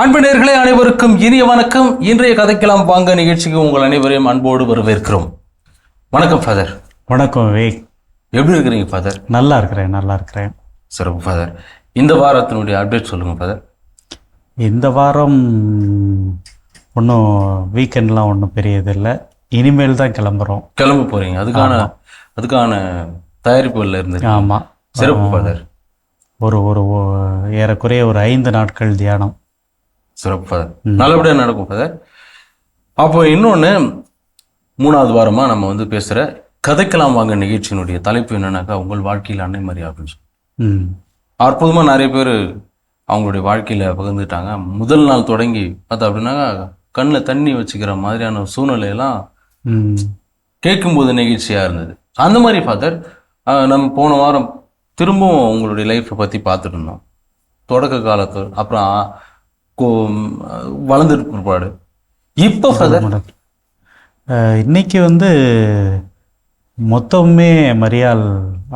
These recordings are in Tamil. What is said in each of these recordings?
அன்பினர்களே அனைவருக்கும் இனிய வணக்கம். இன்றைய கதைக்கலாம் வாங்க நிகழ்ச்சிக்கு உங்கள் அனைவரையும் அன்போடு வரவேற்கிறோம். வணக்கம் ஃபாதர் வணக்கம் விவேக். எப்படி இருக்கிறீங்க ஃபாதர் நல்லா இருக்கிறேன் நல்லா இருக்கிறேன். சிறப்பு ஃபாதர் இந்த வாரத்தினுடைய அப்டேட் சொல்லுங்க ஃபாதர் இந்த வாரம் ஒன்றும் வீக்கெண்ட்லாம் ஒன்றும் பெரியது இல்லை இனிமேல் தான் கிளம்புறோம். கிளம்ப போறீங்க. அதுக்கான அதுக்கான தயாரிப்புகள்ல இருந்து ஆமாம் சிறப்பு ஃபாதர் ஒரு ஒரு ஏறக்குறைய ஒரு ஐந்து நாட்கள் தியானம். சிறப்பு ஃபாதர் நல்லபடியாக நடக்கும் ஃபாதர் அப்போ இன்னொன்று மூணாவது வாரமா நம்ம வந்து பேசுகிற கதைக்கலாம் வாங்க நிகழ்ச்சியினுடைய தலைப்பு என்னன்னாக்கா உங்கள் வாழ்க்கையில் அன்னை மாதிரி அப்படின்னு சொல்லி. அற்புதமாக நிறைய பேர் அவங்களுடைய வாழ்க்கையில் பகிர்ந்துட்டாங்க. முதல் நாள் தொடங்கி பார்த்தா அப்படின்னா கண்ணில் தண்ணி வச்சுக்கிற மாதிரியான சூழ்நிலையெல்லாம் கேட்கும்போது நெகிழ்ச்சியாக இருந்தது. அந்த மாதிரி ஃபாதர் நம்ம போன வாரம் திரும்பவும் உங்களுடைய லைஃப்பை பற்றி பார்த்துட்டு இருந்தோம். தொடக்க காலத்து அப்புறம் வளர்ந்துட்டு பிற்பாடு. இப்போ இன்னைக்கு வந்து மொத்தமே மரியாள்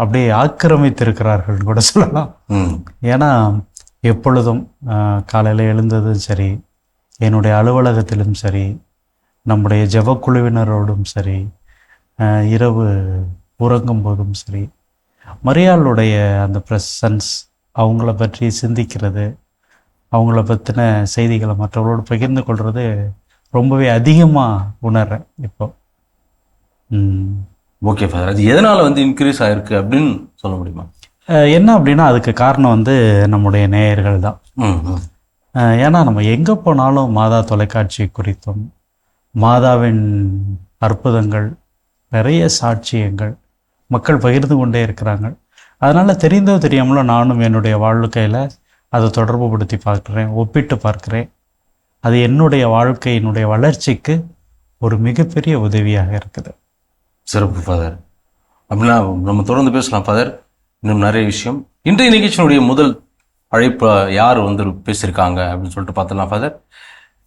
அப்படியே ஆக்கிரமித்திருக்கிறார்கள் கூட சொல்லலாம். ஏன்னா எப்பொழுதும் காலையில் எழுந்ததும் சரி என்னுடைய அலுவலகத்திலும் சரி நம்முடைய ஜெபக்குழுவினரோடும் சரி இரவு உறங்கும் போதும் சரி மரியாளுடைய அந்த ப்ரெசன்ஸ் அவங்கள பற்றி சிந்திக்கிறது அவங்கள பற்றின செய்திகளை மற்றவர்களோடு பகிர்ந்து கொள்வது ரொம்பவே அதிகமாக உணர்றேன் இப்போ. ம். Okay father. அது எதனால் வந்து இன்க்ரீஸ் ஆயிருக்கு அப்படின்னு சொல்ல முடியுமா? என்ன அப்படின்னா அதுக்கு காரணம் வந்து நம்முடைய நேயர்கள் தான். ஏன்னா நம்ம எங்கே போனாலும் மாதா தொலைக்காட்சி குறித்தும் மாதாவின் அற்புதங்கள் நிறைய சாட்சியங்கள் மக்கள் பகிர்ந்து கொண்டே இருக்கிறாங்க. அதனால் தெரிந்தோ தெரியாமலோ நானும் என்னுடைய வாழ்க்கையில் அதை தொடர்பு படுத்தி பார்க்குறேன் ஒப்பிட்டு பார்க்குறேன். அது என்னுடைய வாழ்க்கையினுடைய வளர்ச்சிக்கு ஒரு மிகப்பெரிய உதவியாக இருக்குது. சிறப்பு ஃபாதர் அப்படின்னா நம்ம தொடர்ந்து பேசலாம் ஃபாதர் இன்னும் நிறைய விஷயம். இன்றைய நிகழ்ச்சியினுடைய முதல் அழைப்பு யார் வந்து பேசியிருக்காங்க அப்படின்னு சொல்லிட்டு பார்த்தலாம் ஃபாதர்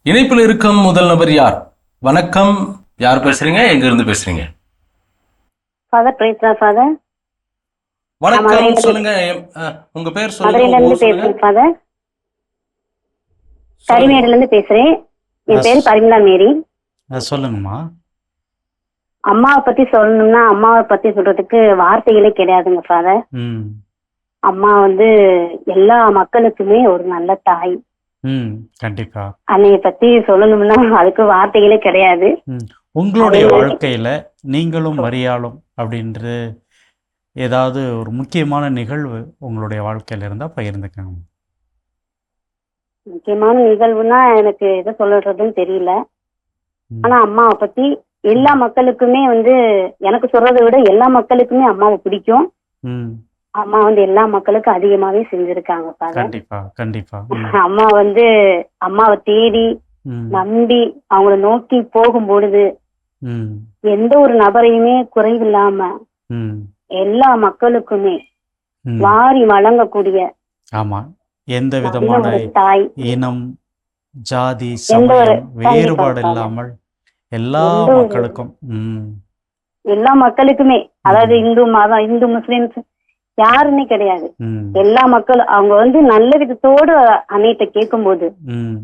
இணைப்பில் இருக்கும் முதல் நபர் யார்? வணக்கம். யார் பேசுறீங்க? எங்க இருந்து பேசுறீங்க ஃபாதர் பிரேஸ்லா ஃபாதர் வணக்கம் சொல்லுங்க. உங்க பேர் சொல்லுங்க. இருந்து பேசுறேன் ஃபாதர். கரிமேடுல இருந்து பேசுறேன். என் பேர் பரிமலா மேரி. சொல்லுங்கம்மா. அம்மாவை பத்தி சொல்லணும்னா அம்மாவை பத்தி சொல்றதுக்கு வார்த்தைகளே கிடையாதுங்க ஃபாதர். ம். அம்மா வந்து எல்லா மக்களுக்குமே ஒரு நல்ல தாய். ம் கண்டிப்பாக அன்னைய பத்தி சொல்லணும்னா அதுக்கு வார்த்தைகளே கிடையாது. உங்களுடைய வாழ்க்கையில நீங்களும் மரியாளும் அப்படின்றது ஏதாவது ஒரு முக்கியமான நிகழ்வு உங்களுடைய வாழ்க்கையில இருந்தா பகிர்ந்துக்கங்க. முக்கியமான நிகழ்வுனா எனக்கு எதை சொல்றதுன்னு தெரியல. ஆனா அம்மாவை பத்தி எல்லா மக்களுக்குமே வந்து எனக்கு சொல்றதை விட எல்லா மக்களுக்குமே அம்மாவை பிடிக்கும். அம்மா வந்து எல்லா மக்களுக்கும் அதிகமாவே செஞ்சிருக்காங்க கண்டிப்பா கண்டிப்பா. அம்மா வந்து அம்மாவை தேடி நம்பி அவங்கள நோக்கி போகும் பொழுது எந்த ஒரு நபரையுமே குறைவில்லாம எல்லா மக்களுக்குமே. வாரி வழங்கக்கூடிய ஆமா. எந்த விதமான இனம் ஜாதி சமயம் வேறுபாடு. இல்லாமல் எல்லா மக்களுக்கும் எல்லா மக்களுக்குமே. அதாவது இந்து மதம் இந்து முஸ்லிம்ஸ் யாருமே கிடையாது. எல்லா மக்களும் அவங்க வந்து நல்ல விதத்தோடு அன்னையிட்ட கேட்கும்போது ம்.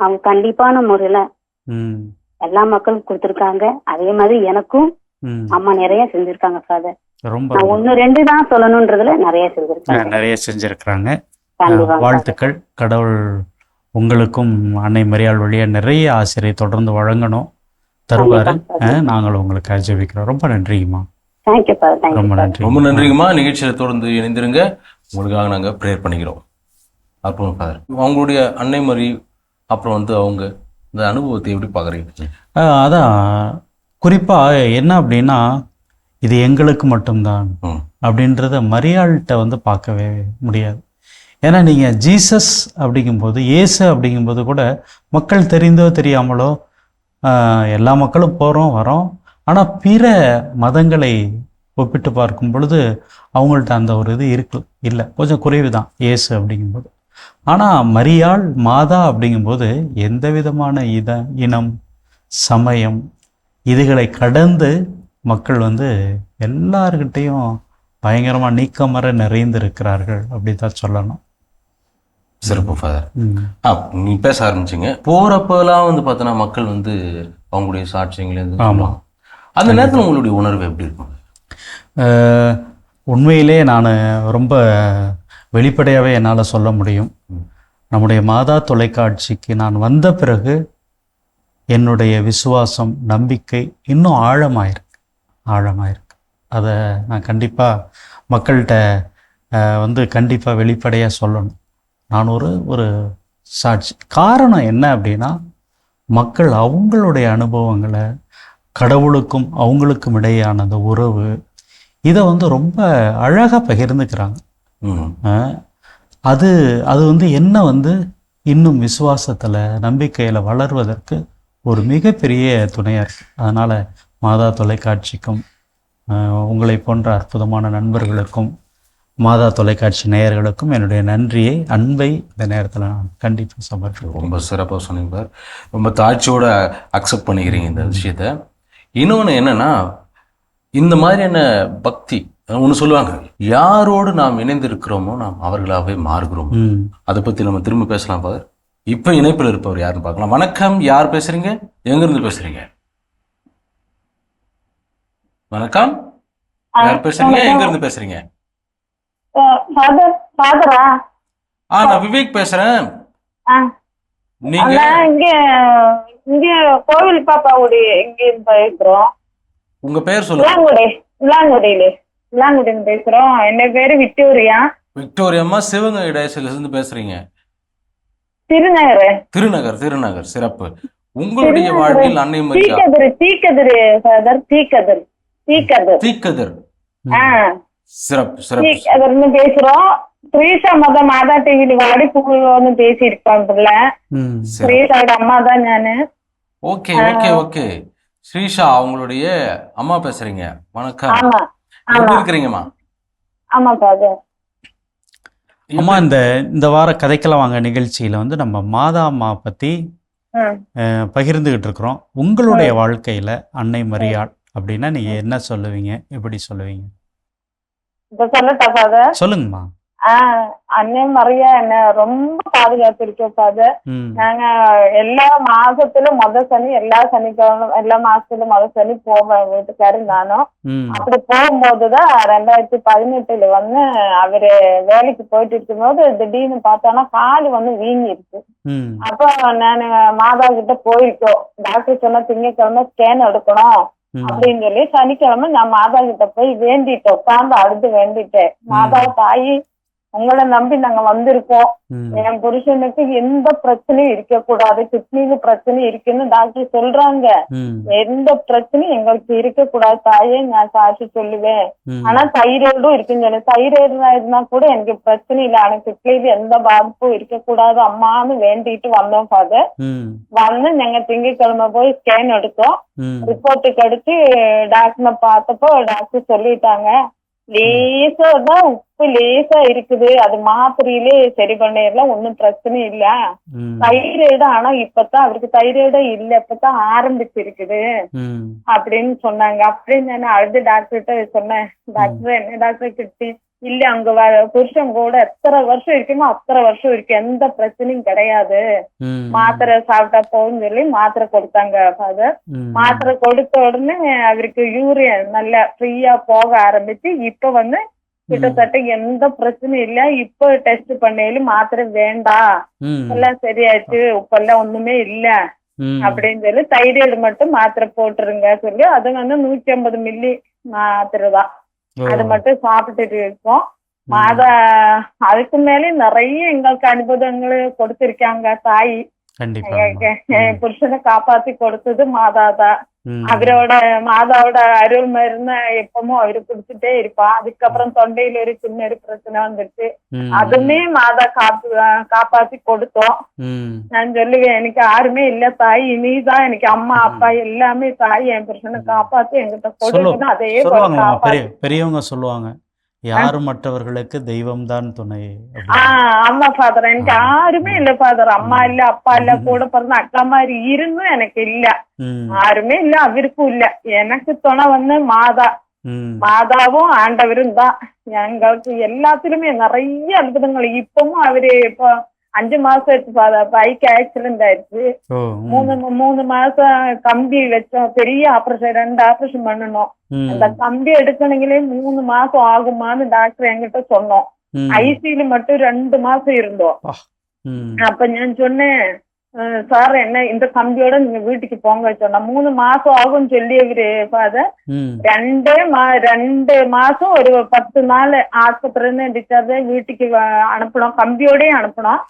அவங்க கண்டிப்பான முறையில எல்லா மக்களுக்கும் கொடுத்திருக்காங்க. அதே மாதிரி எனக்கும் அம்மா நிறைய செஞ்சிருக்காங்க ஃபாதர் ரொம்ப நான் ஒண்ணு ரெண்டு தான் சொல்லணும்ன்றதுல நிறைய செஞ்சிருக்காங்க. நிறைய செஞ்சிருக்கிறாங்க. வாழ்த்துக்கள். கடவுள் உங்களுக்கும் அன்னை மரியாள் வழியா நிறைய ஆசிரியை தொடர்ந்து வழங்கணும். தருவாரு. நாங்களும் உங்களுக்கு அஜபிக்கிறோம் ரொம்ப நன்றிங்கம்மா. ரொம்ப நன்றி ரொம்ப நன்றிங்கம்மா. நிகழ்ச்சியில தொடர்ந்து இணைந்திருங்க. உங்களுக்காக நாங்க ப்ரேயர் பண்ணிக்கிறோம். அப்புறம் ஃபாதர் அவங்களுடைய அன்னை மறி அப்புறம் வந்து அவங்க இந்த அனுபவத்தை எப்படி பாக்குறீங்க அஹ், அதான். குறிப்பாக என்ன அப்படின்னா இது எங்களுக்கு மட்டும்தான். அப்படின்றத மரியாள்கிட்ட வந்து பார்க்கவே முடியாது. ஏன்னா நீங்கள் ஜீசஸ் அப்படிங்கும்போது இயேசு அப்படிங்கும்போது கூட மக்கள் தெரிந்தோ தெரியாமலோ எல்லா மக்களும் போகிறோம் வரோம். ஆனால் பிற மதங்களை ஒப்பிட்டு பார்க்கும் பொழுது அவங்கள்ட்ட அந்த ஒரு இது இருக்கு இல்லை. கொஞ்சம் குறைவு தான் இயேசு அப்படிங்கும்போது. ஆனால் மரியாள் மாதா அப்படிங்கும்போது எந்த விதமான இத இனம் சமயம் இதுகளை கடந்து மக்கள் வந்து எல்லார்கிட்டேயும் பயங்கரமாக நீக்கமர நிறைந்திருக்கிறார்கள் அப்படி தான் சொல்லணும். சிறப்பு ஃபாதர். ஆ நீ பேச ஆரம்பிச்சிங்க. போறப்பெல்லாம் வந்து பார்த்தோன்னா மக்கள் வந்து அவங்களுடைய சாட்சியங்களை வந்து சொல்லுவாங்க. அந்த நேரத்தில் உங்களுடைய உணர்வு எப்படி இருக்கும்? உண்மையிலே நான் ரொம்ப வெளிப்படையாகவே என்னால் சொல்ல முடியும். நம்முடைய மாதா தொலைக்காட்சிக்கு நான் வந்த பிறகு என்னுடைய விசுவாசம் நம்பிக்கை இன்னும் ஆழமாயிருக்கு. ஆழமாயிருக்கு. அதை நான் கண்டிப்பாக மக்கள்கிட்ட வந்து கண்டிப்பாக வெளிப்படையாக சொல்லணும். நான் ஒரு ஒரு சாட்சி. காரணம் என்ன அப்படின்னா மக்கள் அவங்களுடைய அனுபவங்களை கடவுளுக்கும் அவங்களுக்கும் இடையான அந்த உறவு இதை வந்து ரொம்ப அழகாக பகிர்ந்துக்கிறாங்க. அது அது வந்து என்ன வந்து இன்னும் விசுவாசத்தில் நம்பிக்கையில் வளர்வதற்கு ஒரு மிகப்பெரிய துணையாக இருக்குது அதனால் மாதா தொலைக்காட்சிக்கும் உங்களை போன்ற அற்புதமான நண்பர்களுக்கும் மாதா தொலைக்காட்சி நேயர்களுக்கும் என்னுடைய நன்றியை அன்பை இந்த நேரத்தில் நான் கண்டிப்பாக சமர்ப்பிக்கிறேன். ரொம்ப சிறப்பாக சொன்னீங்க ரொம்ப தாட்சியோட அக்செப்ட் பண்ணிக்கிறீங்க இந்த விஷயத்த. இன்னொன்று என்னன்னா இந்த மாதிரியான பக்தி ஒன்று சொல்லுவாங்க யாரோடு நாம் இணைந்திருக்கிறோமோ நாம் அவர்களாகவே மாறுகிறோம். அதை பற்றி நம்ம திரும்ப பேசலாம் ஃபாதர். இப்போ இணைப்பில் இருப்பவர் யாருன்னு பார்க்கலாம். வணக்கம். யார் பேசுறீங்க? எங்கிருந்து பேசுறீங்க? வணக்கம். யார் பேசுறீங்க? எங்க இருந்து பேசுறீங்க? ஃபாதர் ஃபாதரா ஆ நான் விவேக் பேசுறேன். நீங்க? இங்க இங்க கோவில் பாப்பாவுடைய இங்க பேசுறோம்? உங்க பேர் சொல்லுங்க. விளாங்குடி விளாங்குடியில. விளாங்குடின்னு பேசுறோம். என்ன பேரு விக்டோரியா. விக்டோரியம்மா சிவகங்கை டயசில இருந்து பேசுறீங்க. திருநகர். திருநகர் திருநகர் சிறப்பு. உங்களுடைய வாழ்வில் அன்னை மரியா? தீக்கதிர் தீக்கதிர் ஃபாதர் தீக்கதிர் தீக்கதிர். தீக்கதிர். சிறப்பு சிறப்பு. தீக்கதிர்னு பேசுறோம். ஸ்ரீஷா மத மாதா டிவில வாடி புகழ்னு பேசி ம். சிறப்பு ஸ்ரீஷாவோட அம்மா தான் நானு. Okay okay okay. ஸ்ரீஷா அவங்களுடைய அம்மா பேசுறீங்க. வணக்கம். ஆமா எப்படி இருக்கிறீங்கம்மா? ஆமா ஃபாதர் அம்மா இந்த இந்த வார கதைக்கலாம் வாங்க நிகழ்ச்சியில் வந்து நம்ம மாதா அம்மா பற்றி பகிர்ந்துகிட்டு இருக்கிறோம். உங்களுடைய வாழ்க்கையில் அன்னை மரியாள் அப்படின்னா நீங்கள் என்ன சொல்லுவீங்க? எப்படி சொல்லுவீங்க? சொல்லுங்கம்மா. ஆஹ் அண்ணன் மரியா என்ன ரொம்ப பாதுகாத்திருக்கோம் ஃபாதர். ம். நாங்க எல்லா மாசத்துல முத சனி எல்லா சனிக்கிழமை எல்லா மாசத்துலயும் முத சனி போவேன் வீட்டுக்காரு நானும். அப்படி போகும்போதுதான் ரெண்டாயிரத்தி பதினெட்டுல வந்து அவரு வேலைக்கு போயிட்டு இருக்கும்போது திடீர்னு பார்த்தானா கால் வந்து வீங்கிருச்சு. ம். அப்போ நான் மாதா கிட்ட போயிருக்கோம் டாக்டர் சொன்ன திங்கக்கிழமை ஸ்கேன் எடுக்கணும் அப்படின்னு சொல்லி சனிக்கிழமை நான் மாதா கிட்ட போய் வேண்டிட்டேன் உட்கார்ந்து அழுது வேண்டிட்டேன். மாதா தாயி உங்களை நம்பி நாங்க வந்திருக்கோம். என் புருஷனுக்கு எந்த பிரச்சனையும் இருக்க கூடாது கிட்னில பிரச்சனை இருக்குன்னு டாக்டர் சொல்றாங்க. எந்த பிரச்சனையும் எங்களுக்கு இருக்க கூடாது தாயே நான் சாட்சி சொல்லுவேன். ஆனா தைராய்டும் இருக்குன்னு சொல்லி. தைராய்டு இருந்தா கூட எனக்கு பிரச்சனை இல்லை. ஆனா கிட்னில எந்த பாதிப்பும் இருக்க கூடாது அம்மான்னு வேண்டிட்டு வந்தோம் ஃபாதர் வந்து நாங்க திங்கட்கிழமை போய் ஸ்கேன் எடுத்தோம். ரிப்போர்ட்டுக்கு எடுத்து டாக்டரை பார்த்தப்போ டாக்டர் சொல்லிட்டாங்க. லேசா தான் உப்பு லேசா இருக்குது. அது மாத்திரையிலே சரி பண்ணிடலாம் ஒன்னும் பிரச்சனை இல்ல. தைராய்டு ஆனா இப்பதான் அவருக்கு தைராய்டு இல்ல. இப்பதான் ஆரம்பிச்சிருக்குது. அப்படின்னு சொன்னாங்க. அப்படின்னு நான் அழுது டாக்டர்கிட்ட சொன்னேன். டாக்டர் என்ன டாக்டர் கிட்ட இல்ல அங்க புருஷன் கூட எத்தனை வருஷம் இருக்குமோ அத்தனை வருஷம் இருக்கு. எந்த பிரச்சனையும் கிடையாது. மாத்திரை சாப்பிட்டா போகும்னு சொல்லி மாத்திரை கொடுத்தாங்க ஃபாதர் மாத்திரை கொடுத்த உடனே அவருக்கு யூரியன் நல்லா ஃப்ரீயா போக ஆரம்பிச்சு இப்ப வந்து கிட்டத்தட்ட எந்த பிரச்சனையும் இல்ல. இப்ப டெஸ்ட் பண்ணையிலும் மாத்திரை வேண்டாம் எல்லாம் சரியாச்சு இப்பெல்லாம் ஒண்ணுமே இல்ல. அப்படின்னு சொல்லி தைராய்டு மட்டும் மாத்திரை போட்டுருங்க சொல்லி அது வந்து நூத்தி ஐம்பது மில்லி மாத்திரை தான். அது மட்டும் சாப்பிட்டுட்டு இருக்கோம் மாத அதுக்கு மேலே நிறைய எங்களுக்கு அனுபவங்கள் கொடுத்திருக்காங்க தாய். புருஷனை காப்பாத்தி கொடுத்தது மாதாதான் ம். அவரோட மாதாவோட அருள் மருந்து எப்பவும் அவரு குடிச்சிட்டே இருப்பா அதுக்கப்புறம் தொண்டையில ஒரு சின்ன ஒரு பிரச்சனை வந்துருச்சு. அதுமே மாதா காப்பு காப்பாத்தி கொடுத்தோம். நான் சொல்லுவேன் எனக்கு யாருமே இல்ல தாய் நீதான் எனக்கு அம்மா அப்பா எல்லாமே தாய் என் புருஷனை காப்பாத்தி என்கிட்ட கொடுக்கணும் அதே பெரியவங்க சொல்லுவாங்க. யாரு மற்றவர்களுக்கு தெய்வம் தான் துணை ஆமா ஃபாதர் எனக்கு யாருமே இல்ல ஃபாதர் அம்மா இல்ல அப்பா இல்ல கூட பிறந்த அக்கா மாதிரி இருந்தும் எனக்கு இல்ல. யாருமே இல்ல அவருக்கும் இல்ல. எனக்கு துணை வந்து மாதா. மாதாவும் ஆண்டவரும் தான். எங்களுக்கு எல்லாத்திலுமே நிறைய அற்புதங்கள். இப்பவும் அவரு இப்போ அஞ்சு மாசம் பைக் ஆக்சிடென்ட் ஆயிடுச்சு மூணு மூணு மாசம் கம்பி வச்சோம். பெரிய ஆபரேஷன் ரெண்டு ஆபரேஷன் பண்ணணும் அந்த கம்பி எடுக்கணுங்களே மூணு மாசம் ஆகுமான்னு டாக்டர் என்கிட்ட சொன்னோம். ஐசியில மட்டும் ரெண்டு மாசம் இருந்தோம். அப்ப நான் சொன்னேன் "அஹ் சார் என்ன இந்த கம்பியோட நீங்க வீட்டுக்கு போங்க சொன்னா மூணு மாசம் ஆகும்னு சொல்லி இவரு ஃபாதர் ரெண்டே மா ரெண்டு மாசம் ஒரு பத்து நாள் ஆஸ்பத்திரின்னு டிஸ்சார்ஜ் வீட்டுக்கு அனுப்பணும் கம்பியோடய அனுப்பணும்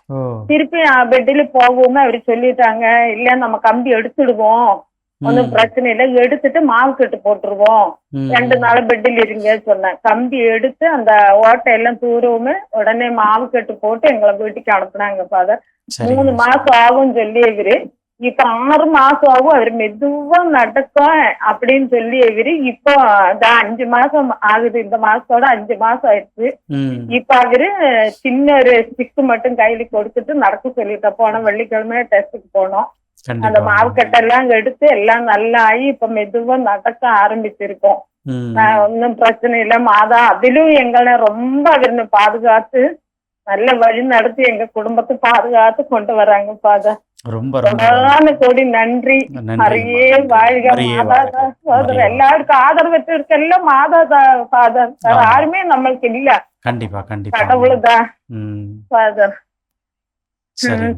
திருப்பி பெட்டில் போகவும் அவரு சொல்லிட்டாங்க இல்ல நம்ம கம்பி எடுத்துடுவோம். ஒன்றும் ம், பிரச்சனை இல்லை. எடுத்துட்டு மாவு கட்டு போட்டுருவோம். ரெண்டு நாள் பெட்டில் இருங்க சொன்னேன். கம்பி எடுத்து அந்த ஓட்டை எல்லாம் தூரவுமே உடனே மாவு கட்டு போட்டு எங்களை வீட்டுக்கு அனுப்புனாங்க ஃபாதர் மூணு மாசம் ஆகும் சொல்லி இவரு. இப்ப ஆறு மாசம் ஆகும். அவரு மெதுவா நடக்கும் அப்படின்னு சொல்லி இவரு. இப்போ அஞ்சு மாசம் ஆகுது. இந்த மாசத்தோட அஞ்சு மாசம் ஆயிடுச்சு. இப்ப அவரு சின்ன ஒரு ஸ்டிக் மட்டும் கையில கொடுத்துட்டு நடக்க சொல்லிட்ட. போனோம் வெள்ளிக்கிழமை டெஸ்ட்டுக்கு போனோம். அந்த கண்டிப்பா. மாவுக்கட்டெல்லாம் எடுத்து எல்லாம் நல்லா ஆகி இப்ப மெதுவா நடக்க ஆரம்பிச்சிருக்கோம். நான் ஒன்றும் பிரச்சனை இல்லை. மாதா அதிலும் எங்களை ரொம்ப அவருன்னு பாதுகாத்து நல்ல வழி நடத்தி எங்க குடும்பத்தை பாதுகாத்து கொண்டு வராங்க பாதா ரொம்ப கோடி நன்றி. மரியே வாழ்க மாதா. மரியே எல்லாருக்கும் இருக்க எல்லாம் மாதா தான் ஃபாதர். யாருமே நம்மளுக்கு இல்ல. கண்டிப்பா கண்டிப்பா. கடவுள் தான் ம். ஃபாதர். சரி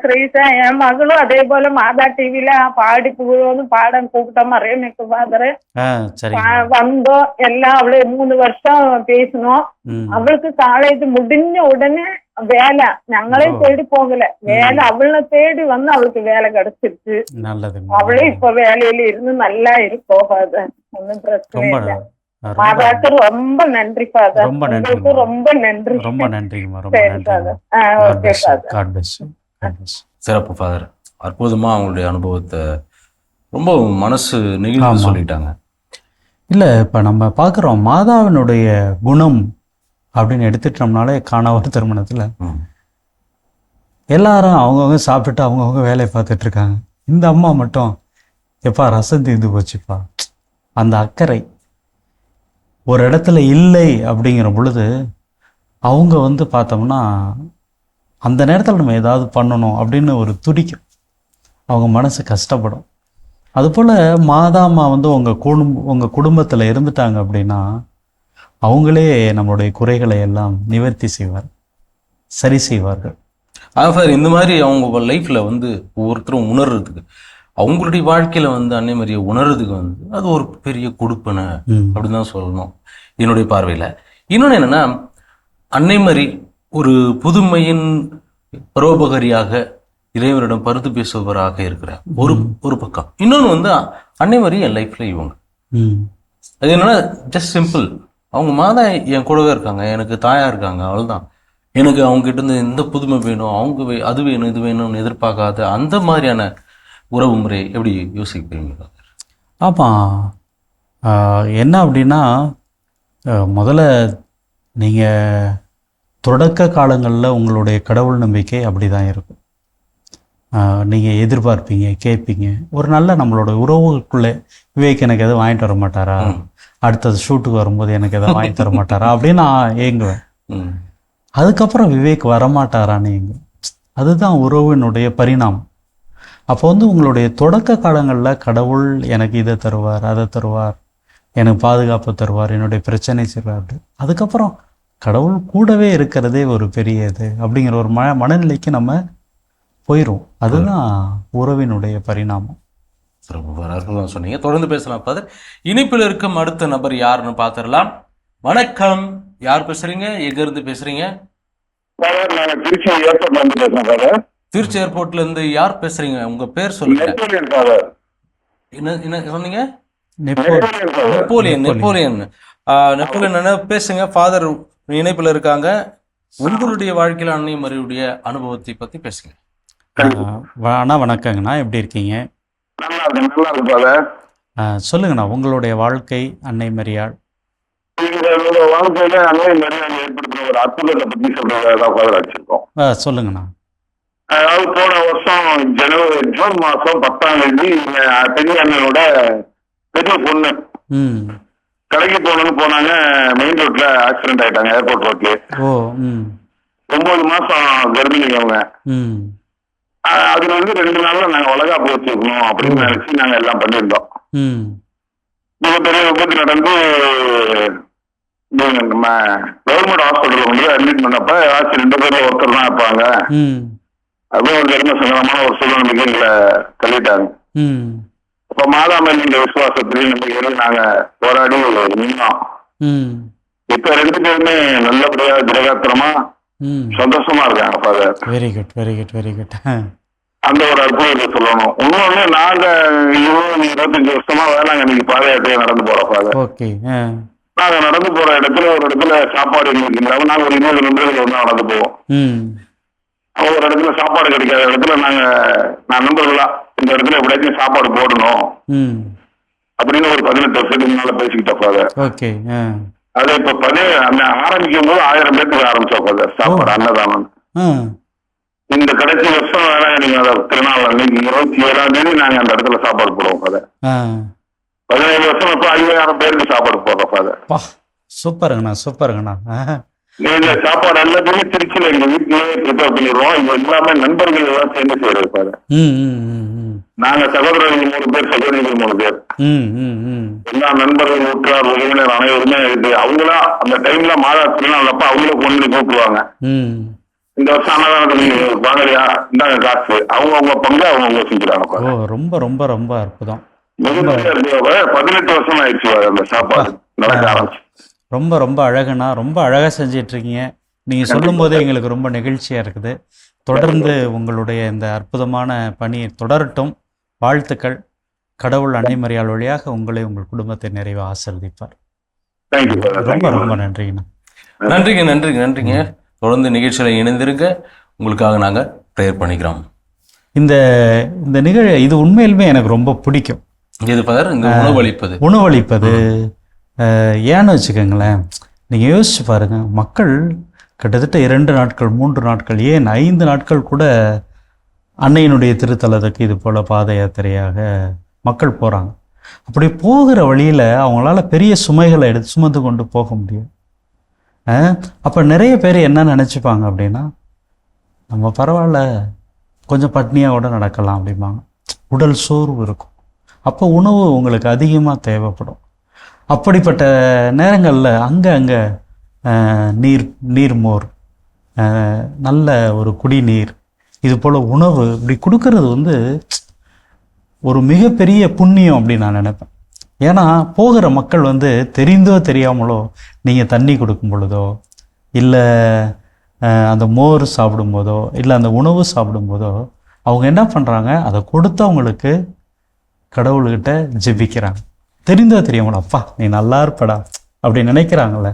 ஸ்ரீசா என் மகளும் அதே போல மாதா டிவில பாடி புகழும் பாடம் கூப்பிட்ட மாதிரியே எனக்கு ஃபாதர் ஆ சரிங்க வந்தோம் எல்லாம் அவளே மூணு வருஷம் பேசினோம் ம் அவளுக்கு காலேஜ் முடிஞ்ச உடனே வேலை ஞங்களே ஓ. தேடி போகல வேலை அவளை தேடி வந்து அவளுக்கு வேலை கிடைச்சிருச்சு நல்லதுங்க அவளே இப்ப வேலையில இருந்து நல்லா இருக்கும் ஃபாதர் ஒன்னும் பிரச்சனை ரொம்ப நன்றி ரொம்ப நன்றி. ரொம்ப நன்றி. ரொம்ப நன்றிங்கம்மா ரொம்ப காட் பிளஸ் சிறப்பு ஃபாதர். அற்புதமா அவங்களுடைய அனுபவத்தை ரொம்ப மனசு நெகிழ்ந்து. சொல்லிட்டாங்க. இல்லை இப்போ நம்ம பார்க்குறோம் மாதாவினுடைய குணம் அப்படின்னு எடுத்துட்டோம்னாலே காணவர் திருமணத்தில். எல்லாரும் அவங்கவுங்க சாப்பிட்டுட்டு அவங்கவுங்க வேலையை பார்த்துட்டு இருக்காங்க. இந்த அம்மா மட்டும் எப்பா ரசம் தீர்ந்து போச்சுப்பா. அந்த அக்கறை. ஒரு இடத்துல இல்லை அப்படிங்கிற பொழுது அவங்க வந்து பார்த்தோம்னா அந்த நேரத்தில் நம்ம ஏதாவது பண்ணணும் அப்படின்னு ஒரு துடிக்கும். அவங்க மனசு கஷ்டப்படும். அதுபோல் மாதாம்மா வந்து உங்கள் குடும்ப உங்கள் குடும்பத்தில் இருந்துட்டாங்க அப்படின்னா அவங்களே நம்மளுடைய குறைகளை எல்லாம் நிவர்த்தி செய்வார் சரி செய்வார்கள். அதான் இந்த மாதிரி அவங்க லைஃப்பில் வந்து ஒவ்வொருத்தரும் உணர்றதுக்கு அவங்களுடைய வாழ்க்கையில வந்து அன்னை மாதிரியை உணர்றதுக்கு வந்து அது ஒரு பெரிய கொடுப்பனை அப்படின்னு தான் சொல்லணும் என்னுடைய பார்வையில. இன்னொன்று என்னன்னா அன்னை மாதிரி ஒரு புதுமையின் பரோபகரியாக இறைவரிடம் பருத்து பேசுபவராக இருக்கிறார். ஒரு ஒரு பக்கம். இன்னொன்று வந்து அன்னை மாதிரி என் லைஃப்ல இவங்க. அது என்னன்னா ஜஸ்ட் சிம்பிள் அவங்க மாதா என் கூடவே இருக்காங்க எனக்கு தாயா இருக்காங்க அவ்வளவுதான். எனக்கு அவங்க கிட்ட இருந்து எந்த புதுமை வேணும் அவங்க அது வேணும் இது வேணும்னு எதிர்பார்க்காத அந்த மாதிரியான உறவு முறை எப்படி யோசிப்பீங்க ஆமாம் என்ன அப்படின்னா முதல்ல நீங்கள் தொடக்க காலங்களில் உங்களுடைய கடவுள் நம்பிக்கை அப்படி தான் இருக்கும் நீங்கள் எதிர்பார்ப்பீங்க கேட்பீங்க. ஒரு நல்ல நம்மளோட உறவுக்குள்ளே விவேக் எனக்கு எதுவும் வாங்கிட்டு வர மாட்டாரா. அடுத்தது ஷூட்டுக்கு வரும்போது எனக்கு எதாவது வாங்கி தர மாட்டாரா? அப்படின்னு நான் ஏங்குவேன். அதுக்கப்புறம் விவேக் வரமாட்டாரான்னு ஏங்குவேன். அதுதான் உறவினுடைய பரிணாமம். அப்போ வந்து உங்களுடைய தொடக்க காலங்களில் கடவுள் எனக்கு இதை தருவார் அதை தருவார் எனக்கு பாதுகாப்பு தருவார் என்னுடைய பிரச்சனை செய்வார் அப்படி. அதுக்கப்புறம் கடவுள் கூடவே இருக்கிறதே ஒரு பெரிய இது அப்படிங்கிற ஒரு ம மனநிலைக்கு நம்ம போயிடும் அதுதான் உறவினுடைய பரிணாமம். ரொம்ப அற்புதம் சொன்னீங்க. தொடர்ந்து பேசலாம் ஃபாதர் இணைப்பில் இருக்கும் அடுத்த நபர் யாருன்னு பார்த்துடலாம். வணக்கம். யார் பேசுறீங்க? எங்க இருந்து பேசுறீங்க திருச்சி ஏர்போர்ட்ல இருந்து பேசுறோம் சார் திருச்சி ஏர்போர்ட்ல இருந்து யார் பேசுறீங்க? உங்க பேர் சொல்லுங்க. என்ன என்ன சொன்னீங்க? நெப்போ நெப்போலியன் நெப்போலியன் நெப்போலியன் பேசுங்க. ஃபாதர் இணைப்புல இருக்காங்க. உங்களுடைய வாழ்க்கையில அன்னை மரியுடைய அனுபவத்தை பத்தி பேசுங்க. அண்ணா வணக்கங்கண்ணா. எப்படி இருக்கீங்க? சொல்லுங்கண்ணா. உங்களுடைய வாழ்க்கை அன்னை மரியாள். வாழ்க்கையில அன்னை மரியாதை ஏற்படுத்துற ஒரு அற்புதத்தை பத்தி சொல்றதா சொல்லுங்கண்ணா. அதாவது போன வருஷம் ஜனவரி ஜூன் மாசம் பத்தாம் தேதி பெரிய அண்ணனோட பெரிய பொண்ணு. கடைக்கு போகணும்னு போனாங்க மெயின் ரோட்ல ஆக்சிடென்ட் ஆயிட்டாங்க ஏர்போர்ட் ரோட்ல ஒன்பது மாசம் கர்ப்பிணி அவங்க. அதுல வந்து ரெண்டு நாள்ல நாங்க வளகாப்பு வச்சிருக்கணும் அப்படின்னு நினைச்சு நாங்க எல்லாம் பண்ணியிருந்தோம். மிகப்பெரிய விபத்து நடந்து நம்ம கவர்மெண்ட் ஹாஸ்பிட்டல்ல வந்து அட்மிட் பண்ணப்ப ரெண்டு பேர்ல ஒருத்தர் தான் இருப்பாங்க. அதுவும் ஒரு தர்ம சங்கடமான ஒரு சூழ்நிலைக்கு எங்களை தள்ளிட்டாங்க. இப்ப மாதாமல் இந்த விசுவாசத்திலையும் நம்பிக்கையில நாங்க போராடி நின்னோம். இப்ப ரெண்டு பேருமே நல்லபடியா திரகாத்திரமா சந்தோஷமா இருக்காங்க father very good very good very good அந்த ஒரு அற்புதத்தை சொல்லணும். இன்னொன்னு நாங்க இருபது இருபத்தஞ்சு வருஷமா வேளாங்கண்ணிக்கு பாத யாத்திரையை நடந்து போறோம் ஃபாதர் ஓகே நாங்க நடந்து போற இடத்துல ஒரு இடத்துல சாப்பாடு எங்களுக்கு நாங்க ஒரு இருபது நிமிடங்கள் வந்து நடந்து போவோம். ஒரு இடத்துல சாப்பாடு கிடைக்காத இடத்துல நாங்க நான் நண்பர்களா இந்த இடத்துல எப்படியாச்சும் சாப்பாடு போடணும். அப்படின்னு ஒரு பதினெட்டு வருஷத்துக்கு முன்னால பேசிக்கிட்டோம் ஃபாதர் அது இப்ப பதி அந்த ஆரம்பிக்கும் போது ஆயிரம் பேத்துக்கு ஆரம்பிச்சோம் ஃபாதர் சாப்பாடு அன்னதானம். இந்த கடைசி வருஷம் வேற நீங்க திருநாள் அன்னைக்கு இருபத்தி ஏழாம் தேதி நாங்க அந்த இடத்துல சாப்பாடு போடுவோம் ஃபாதர் பதினேழு வருஷம் இப்ப ஐயாயிரம் பேருக்கு சாப்பாடு போடுறோம் ஃபாதர் சூப்பருங்கண்ணா சூப்பருங்கண்ணா. இந்த சாப்பாடு எல்லாத்தையுமே திருச்சியில எங்க வீட்லயே ப்ரிப்பேர் பண்ணிடுவோம். இது எல்லாமே நண்பர்கள் எல்லாம் சேர்ந்து செய்யறது ம் நாங்க சகோதரர்கள் மூணு பேர் சகோதரிகள் மூணு பேர். எல்லா நண்பர்கள் உற்றார் உறவினர் அனைவருமே இது அவங்களா அந்த டைம்ல மாதா திருநாள் அப்ப அவங்களே கொண்டு கூப்பிடுவாங்க. இந்த வருஷம் அன்னதானத்துக்கு நீங்க வாங்கலையா இந்தாங்க காசு. அவங்க அவங்க பங்கு அவங்க அவங்க செஞ்சுறாங்க ரொம்ப ரொம்ப ரொம்ப அற்புதம். பதினெட்டு வருஷம் ஆயிடுச்சு அந்த சாப்பாடு. நடக்க ஆரம்பிச்சு. ரொம்ப ரொம்ப அழகுண்ணா ரொம்ப அழகாக செஞ்சிட்ருக்கீங்க. நீங்கள் சொல்லும்போதே எங்களுக்கு ரொம்ப நெகிழ்ச்சியாக இருக்குது. தொடர்ந்து உங்களுடைய இந்த அற்புதமான பணி தொடரட்டும். வாழ்த்துக்கள். கடவுள் அன்னைமரியாள் வழியாக உங்களை உங்கள் குடும்பத்தை நிறைவு ஆசிர்வதிப்பார். ரொம்ப ரொம்ப நன்றிங்கண்ணா நன்றிங்க. நன்றிங்க நன்றிங்க தொடர்ந்து நிகழ்ச்சியில இணைந்திருக்க உங்களுக்காக நாங்க ப்ரேயர் பண்ணிக்கிறோம். இந்த இந்த நிகழ் இது உண்மையிலுமே எனக்கு ரொம்ப பிடிக்கும். இது உணவளிப்பது உணவளிப்பது ஏன்னு வச்சுக்கோங்களேன் நீங்கள் யோசிச்சு பாருங்க மக்கள் கிட்டத்தட்ட இரண்டு நாட்கள் மூன்று நாட்கள் ஏன் ஐந்து நாட்கள் கூட அன்னையினுடைய திருத்தலத்துக்கு இது போல் பாத யாத்திரையாக மக்கள் போகிறாங்க அப்படி போகிற வழியில் அவங்களால பெரிய சுமைகளை எடுத்து சுமந்து கொண்டு போக முடியும். அப்போ நிறைய பேர் என்ன நினச்சிப்பாங்க அப்படின்னா நம்ம பரவாயில்ல கொஞ்சம் பட்னியாக கூட நடக்கலாம் அப்படிம்பாங்க. உடல் சோர்வு இருக்கும். அப்போ உணவு உங்களுக்கு அதிகமாக தேவைப்படும். அப்படிப்பட்ட நேரங்களில் அங்கே அங்கே நீர் நீர்மோர் நல்ல ஒரு குடிநீர் இது போல் உணவு இப்படி கொடுக்கறது வந்து ஒரு மிகப்பெரிய புண்ணியம் அப்படின்னு நான் நினைப்பேன். ஏன்னா போகிற மக்கள் வந்து தெரிந்தோ தெரியாமலோ நீங்கள் தண்ணி கொடுக்கும் பொழுதோ இல்லை அந்த மோர் சாப்பிடும்போதோ இல்லை அந்த உணவு சாப்பிடும்போதோ அவங்க என்ன பண்ணுறாங்க அதை கொடுத்தவங்களுக்கு கடவுள்கிட்ட ஜெபிக்கிறாங்க. தெரிந்தோ தெரியாமலோ அப்பா நீ நல்லா இருப்படா அப்படி நினைக்கிறாங்கல்ல.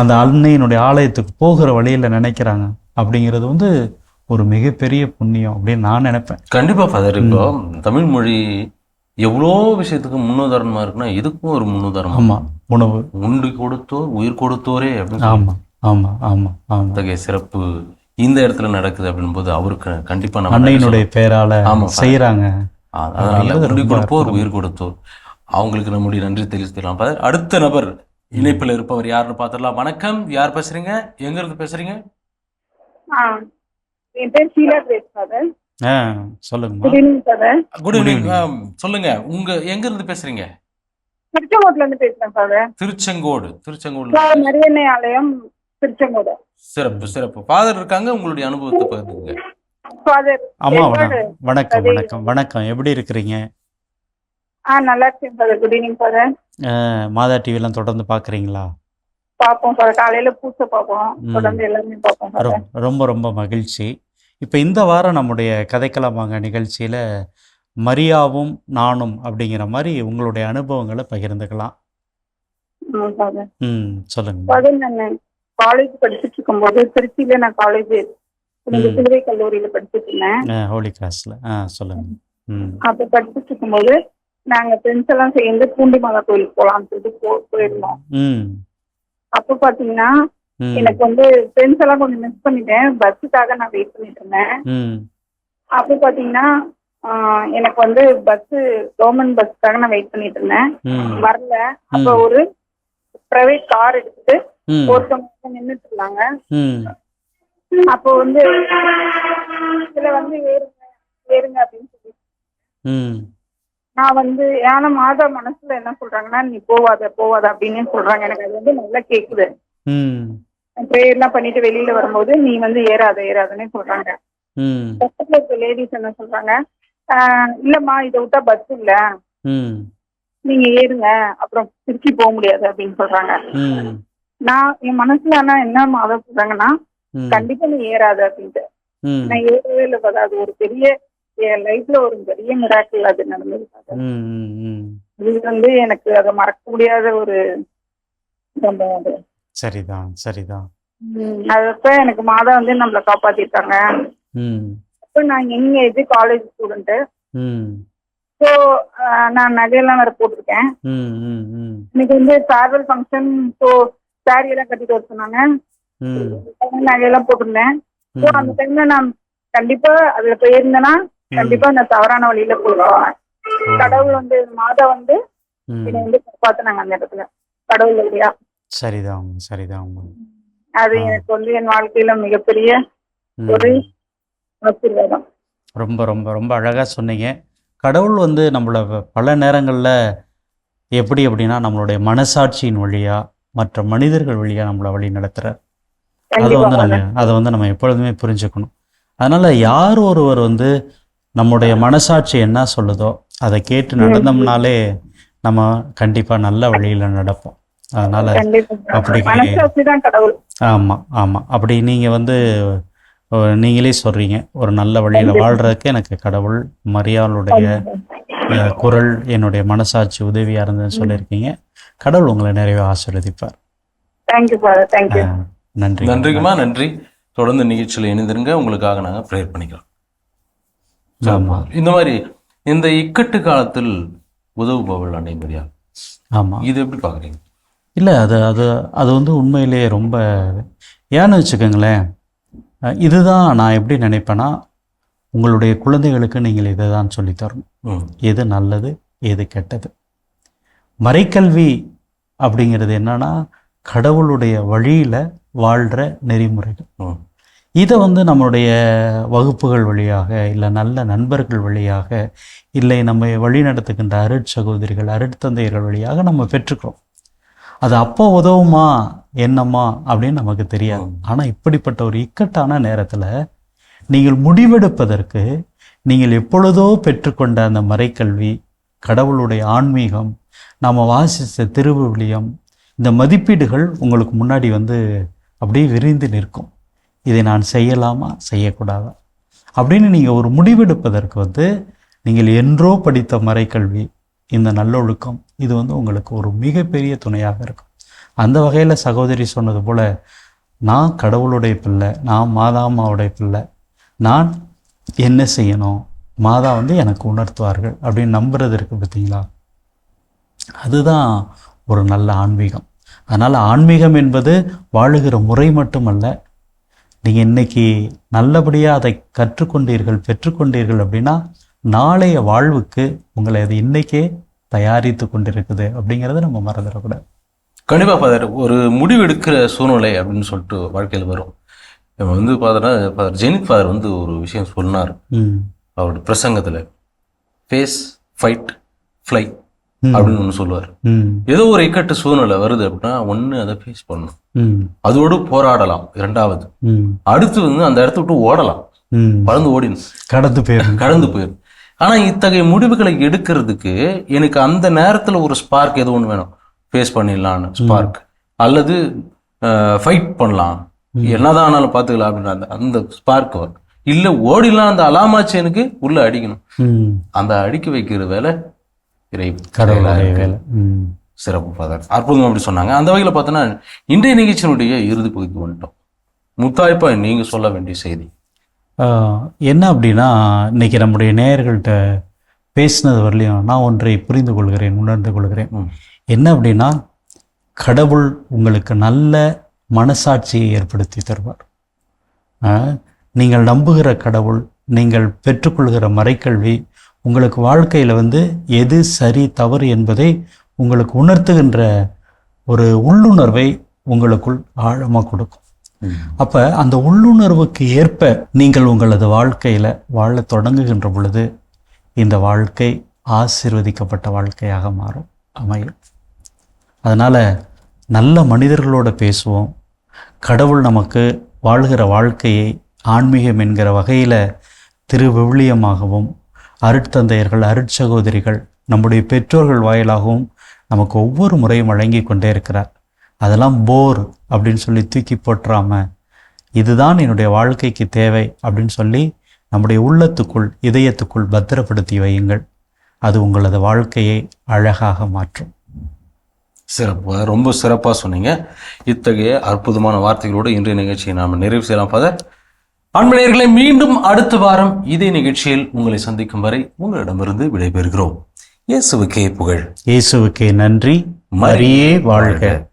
அந்த அன்னையினுடைய ஆலயத்துக்கு போகிற வழியில் நினைக்கிறாங்க. அப்படிங்கிறது வந்து ஒரு மிகப்பெரிய புண்ணியம் அப்படின்னு நான் நினைப்பேன். கண்டிப்பா ஃபாதர் இப்போ தமிழ் மொழி எவ்வளோ விஷயத்துக்கு முன்னுதாரணமா இருக்குன்னா இதுக்கும் ஒரு முன்னுதாரணம். ஆமாம் உணவு. உண்டு கொடுத்தோர் உயிர் கொடுத்தோரே அப்படின்னு ஆமாம் ஆமாம் ஆமாம் ஆமாம் அத்தகைய சிறப்பு இந்த இடத்துல நடக்குது அப்படின் போது அவருக்கு கண்டிப்பா நம்ம அன்னையினுடைய பேரால ஆமா. செய்கிறாங்க அதனால உண்டி கொடுப்போர். உயிர் கொடுத்தோர். அவங்களுக்கு நம்முடைய நன்றி தெரிவித்துக்கலாம். ஃபாதர் அடுத்த நபர் இணைப்பில் இருப்பவர் யாருன்னு பார்த்துடலாம். வணக்கம். யார் பேசுறீங்க? எங்க இருந்து பேசுறீங்க? ஆ என் பேர் ஷீலா கிரேஸ் ஃபாதர் ஆ சொல்லுங்கம்மா. Good evening. சொல்லுங்க. உங்க எங்க இருந்து பேசுறீங்க? திருச்செங்கோட்ல இருந்து பேசுறேன் ஃபாதர் திருச்செங்கோடு. திருச்செங்கோடு மரியன்னை ஆலயம் திருச்செங்கோடு. சிறப்பு சிறப்பு. ஃபாதர் இருக்காங்க உங்களுடைய அனுபவத்தை பகிர்ந்துங்க ஃபாதர் வணக்கம் வணக்கம். வணக்கம். எப்படி இருக்கிறீங்க? ஆ நல்லா இருக்கேன் ஃபாதர் குட் ஈவினிங் ஃபாதர் மாதா டிவிலாம் தொடர்ந்து பார்க்குறீங்களா பார்ப்போம் ஃபாதர் காலையில பூசை பார்ப்போம். தொடர்ந்து எல்லாமே பார்ப்போம் ரொம்ப ரொம்ப மகிழ்ச்சி. இப்போ இந்த வாரம் நம்முடைய கதைக்கலாம் வாங்க நிகழ்ச்சியில் மரியாவும் நானும் அப்படிங்கிற மாதிரி உங்களுடைய அனுபவங்களை பகிர்ந்துக்கலாம். ம் சொல்லுங்க. நான் காலேஜ் படிச்சுட்டு இருக்கும்போது திருச்சியில நான் காலேஜ். சிலுவை கல்லூரியில படிச்சுட்டு இருந்தேன். ஹோலி கிராஸில் சொல்லுங்க. அப்ப படிச்சுட்டு இருக்கும்போது நாங்க ஃப்ரெண்ட்ஸ் எல்லாம் சேர்ந்து பூண்டி மாதா கோயிலுக்கு போலாம்னு சொல்லிட்டு போ- போயிருந்தோம். அப்ப பாத்தீங்கன்னா எனக்கு வந்து ஃப்ரெண்ட்ஸ் எல்லாம் கொஞ்சம் மிஸ் பண்ணிட்டேன். பஸ்ஸுக்காக நான் வெயிட் பண்ணிட்டு இருந்தேன். அப்ப பாத்தீங்கன்னா எனக்கு வந்து பஸ் கவர்மெண்ட் பஸ்ஸுக்காக நான் வெயிட் பண்ணிட்டு இருந்தேன். வரல. அப்ப. ஒரு பிரைவேட் கார் எடுத்துட்டு ஒருத்தவங்க நின்னுட்டு இருந்தாங்க. அப்போ வந்து இதுல வந்து ஏறுங்க ஏறுங்க அப்படின்னு சொல்லி நான் வந்து ஆனா மாதா மனசுல என்ன சொல்றாங்கன்னா நீ போவாத போவாத அப்படின்னு சொல்றாங்க. எனக்கு அது வந்து நல்லா கேக்குது. ம். ப்ரேயர்லாம் பண்ணிட்டு வெளியில வரும்போது நீ வந்து ஏறாத ஏறாதன்னு சொல்றாங்க. பக்கத்துல இருக்க லேடிஸ் என்ன சொல்றாங்க? இல்லம்மா இதை விட்டா பஸ் இல்ல. நீங்க ஏறுங்க. அப்புறம் திருச்சி போக முடியாது அப்படின்னு சொல்றாங்க. நான் என் மனசுல ஆனா என்ன மாதா சொல்றாங்கன்னா கண்டிப்பா நீ ஏறாத அப்படின்ட்டு. நான் ஏறவே இல்லை அது ஒரு பெரிய என் லைஃப்ல ஒரு பெரிய மிராக்கிள் அது நடந்தது. இது வந்து எனக்கு அதை மறக்க முடியாத ஒரு சம்பவம் அது. சரிதான் சரிதான். அதப்ப எனக்கு மாதா வந்து நம்மளை காப்பாத்திருக்காங்க அப்ப நான் எங்க இது காலேஜ் ஸ்டூடெண்ட் ஸோ நான் நகையெல்லாம் வேற போட்டிருக்கேன். இன்னைக்கு வந்து ஃபேர்வெல் ஃபங்க்ஷன் ஸோ சாரி எல்லாம் கட்டிட்டு வர சொன்னாங்க. நகையெல்லாம் போட்டிருந்தேன். ஸோ அந்த டைம்ல நான் கண்டிப்பா அதுல போயிருந்தேன்னா கண்டிப்பா நான் தவறான வழியில போயிடுவேன் கடவுள் வந்து மாதா வந்து என்னை வந்து காப்பாத்துனாங்க அந்த இடத்துல. கடவுள் இல்லையா சரிதான் சரிதான் அது. எனக்கு வந்து என் வாழ்க்கையில மிகப்பெரிய. ஒரு ஆசீர்வாதம். ரொம்ப ரொம்ப ரொம்ப அழகாக சொன்னீங்க. கடவுள் வந்து நம்மளை பல நேரங்களில் எப்படி அப்படின்னா நம்மளுடைய மனசாட்சியின் வழியா மற்ற மனிதர்கள் வழியா நம்மளை வழி நடத்துகிறார் அதை வந்து நம்ம அதை வந்து நம்ம எப்பொழுதுமே புரிஞ்சுக்கணும். அதனால யார் ஒருவர் வந்து நம்முடைய மனசாட்சி என்ன சொல்லுதோ அதை கேட்டு நடந்தோம்னாலே நம்ம கண்டிப்பா நல்ல வழியில நடப்போம். அதனால அப்படி ஆமாம் ஆமாம் அப்படி நீங்கள் வந்து நீங்களே சொல்கிறீங்க ஒரு நல்ல வழியில் வாழ்கிறதுக்கு எனக்கு கடவுள் மரியாளுடைய குரல் என்னுடைய மனசாட்சி உதவியாக இருந்ததுன்னு சொல்லியிருக்கீங்க. கடவுள் உங்களை நிறைய ஆசீர்வதிப்பார். நன்றி நன்றிக்குமா நன்றி. தொடர்ந்து நிகழ்ச்சியில் இணைந்திருங்க. உங்களுக்காக நாங்கள் ப்ரேயர் பண்ணிக்கிறோம். ஆமா. இந்த மாதிரி இந்த இக்கட்டு காலத்தில் உதவுபவள் அன்னை மரியாள் ஆமாம் இது எப்படி பார்க்குறீங்க? இல்லை அது அது அது வந்து உண்மையிலேயே ரொம்ப ஏன்னு வச்சுக்கோங்களேன் இதுதான் நான் எப்படி நினைப்பேன்னா உங்களுடைய குழந்தைகளுக்கு நீங்கள் இதை தான் சொல்லித் தரணும். ம். எது நல்லது எது கெட்டது. மறைக்கல்வி அப்படிங்கிறது என்னன்னா கடவுளுடைய வழியில் வாழ்கிற நெறிமுறைகள். இதை வந்து நம்மளுடைய வகுப்புகள் வழியாக இல்லை நல்ல நண்பர்கள் வழியாக இல்லை நம்ம வழி நடத்துகின்ற அருட்சகோதரிகள் அருட்தந்தையர்கள் வழியாக நம்ம பெற்றுக்கிறோம். அது அப்போ உதவுமா என்னம்மா அப்படின்னு நமக்கு தெரியாது. ஆனால் இப்படிப்பட்ட ஒரு இக்கட்டான நேரத்தில் நீங்கள் முடிவெடுப்பதற்கு நீங்கள் எப்பொழுதோ பெற்றுக்கொண்ட அந்த மறைக்கல்வி கடவுளுடைய ஆன்மீகம் நாம் வாசித்த திருவிவிலியம் இந்த மதிப்பீடுகள் உங்களுக்கு முன்னாடி வந்து அப்படியே விரிந்து நிற்கும். இதை நான் செய்யலாமா? செய்யக்கூடாதா? அப்படின்னு நீங்கள் ஒரு முடிவெடுப்பதற்கு வந்து நீங்கள் என்றோ படித்த மறைக்கல்வி இந்த நல்லொழுக்கம் இது வந்து உங்களுக்கு ஒரு மிகப்பெரிய துணையாக இருக்கும். அந்த வகையில் சகோதரி சொன்னது போல் நான் கடவுளுடைய பிள்ளை நான் மாதாமாவுடைய பிள்ளை நான் என்ன செய்யணும்? மாதா வந்து எனக்கு உணர்த்துவார்கள் அப்படின்னு நம்புறது இருக்குது பார்த்தீங்களா? அதுதான் ஒரு நல்ல ஆன்மீகம். அதனால் ஆன்மீகம் என்பது வாழுகிற முறை மட்டுமல்ல நீங்கள் இன்னைக்கு நல்லபடியாக அதை கற்றுக்கொண்டீர்கள் பெற்றுக்கொண்டீர்கள் அப்படின்னா நாளைய வாழ்வுக்கு உங்களை அது இன்னைக்கே தயாரித்து கொண்டிருக்குது அப்படிங்கிறத நம்ம மறந்துடக்கூடாது. கண்டிப்பாக ஃபாதர் ஒரு முடிவு எடுக்கிற சூழ்நிலை அப்படின்னு சொல்லிட்டு வாழ்க்கையில் வரும். இப்போ வந்து பார்த்தோன்னா ஃபாதர் ஜெனித் ஃபாதர் வந்து ஒரு விஷயம் சொன்னார். ம். அவருடைய பிரசங்கத்தில் ஃபேஸ் ஃபைட் ஃப்ளை ம். அப்படின்னு ஒன்று சொல்லுவார். ஏதோ ஒரு இக்கட்டு சூழ்நிலை வருது அப்படின்னா ஒன்று அதை ஃபேஸ் பண்ணணும். அதோடு போராடலாம் இரண்டாவது. அடுத்து வந்து அந்த இடத்த விட்டு ஓடலாம். பறந்து ஓடிடும் கடந்து போயிடும் கடந்து போயிடும் ஆனா இத்தகைய முடிவுகளை எடுக்கிறதுக்கு எனக்கு அந்த நேரத்துல ஒரு ஸ்பார்க் ஏதோ ஒன்று வேணும். ஃபேஸ் பண்ணிடலான்னு ஸ்பார்க் அல்லது ஃபைட் பண்ணலாம். என்னதான் ஆனாலும் பார்த்துக்கலாம் அப்படின்னு அந்த அந்த ஸ்பார்க் வரும். இல்ல ஓடிலாம் அந்த அலாமாச்சு எனக்கு உள்ள அடிக்கணும். அந்த அடிக்க வைக்கிற வேலை இறை கடவுளுடைய வேலை. சிறப்பு ஃபாதர் அற்புதம் அப்படி சொன்னாங்க. அந்த வகையில் பார்த்தோன்னா இன்றைய நிகழ்ச்சியினுடைய இறுதி பகுதிக்கு வந்துட்டோம். முத்தாய்ப்பா நீங்க சொல்ல வேண்டிய செய்தி. என்ன அப்படின்னா இன்னைக்கு நம்முடைய நேயர்கள்ட்ட பேசினது வரலையும் நான் ஒன்றை புரிந்து கொள்கிறேன் உணர்ந்து கொள்கிறேன். என்ன அப்படின்னா கடவுள் உங்களுக்கு நல்ல மனசாட்சியை ஏற்படுத்தி தருவார். நீங்கள் நம்புகிற கடவுள் நீங்கள் பெற்றுக்கொள்கிற மறைக்கல்வி உங்களுக்கு வாழ்க்கையில் வந்து எது சரி தவறு என்பதை உங்களுக்கு உணர்த்துகின்ற ஒரு உள்ளுணர்வை உங்களுக்குள் ஆழமாக கொடுக்கும். அப்ப அந்த உள்ளுணர்வுக்கு ஏற்ப நீங்கள் உங்களது வாழ்க்கையில வாழத் தொடங்குகின்ற பொழுது இந்த வாழ்க்கை ஆசீர்வதிக்கப்பட்ட வாழ்க்கையாக மாறும் அமையும். அதனால நல்ல மனிதர்களோட பேசுவோம். கடவுள் நமக்கு வாழ்கிற வாழ்க்கையை ஆன்மீகம் என்கிற வகையில் திருவிவிலியமாகவும் அருட்தந்தையர்கள் அருட்சகோதரிகள் நம்முடைய பெற்றோர்கள் வாயிலாகவும் நமக்கு ஒவ்வொரு முறையும் வழங்கி கொண்டே இருக்கிறார். அதெல்லாம் போர் அப்படின்னு சொல்லி தூக்கி போட்டுறாம இதுதான் என்னுடைய வாழ்க்கைக்கு தேவை அப்படின்னு சொல்லி நம்முடைய உள்ளத்துக்குள் இதயத்துக்குள் பத்திரப்படுத்தி வையுங்கள். அது உங்களது வாழ்க்கையை அழகாக மாற்றும். சிறப்பு. ரொம்ப சிறப்பாக சொன்னீங்க. இத்தகைய அற்புதமான வார்த்தைகளோடு இன்றைய நிகழ்ச்சியை நாம் நிறைவு செய்யலாம். ஃபாதர் அன்பனையர்களை மீண்டும் அடுத்த வாரம் இதே நிகழ்ச்சியில் உங்களை சந்திக்கும் வரை உங்களிடமிருந்து விடைபெறுகிறோம். இயேசுவுக்கே புகழ். இயேசுவுக்கே நன்றி. மரியே வாழ்க.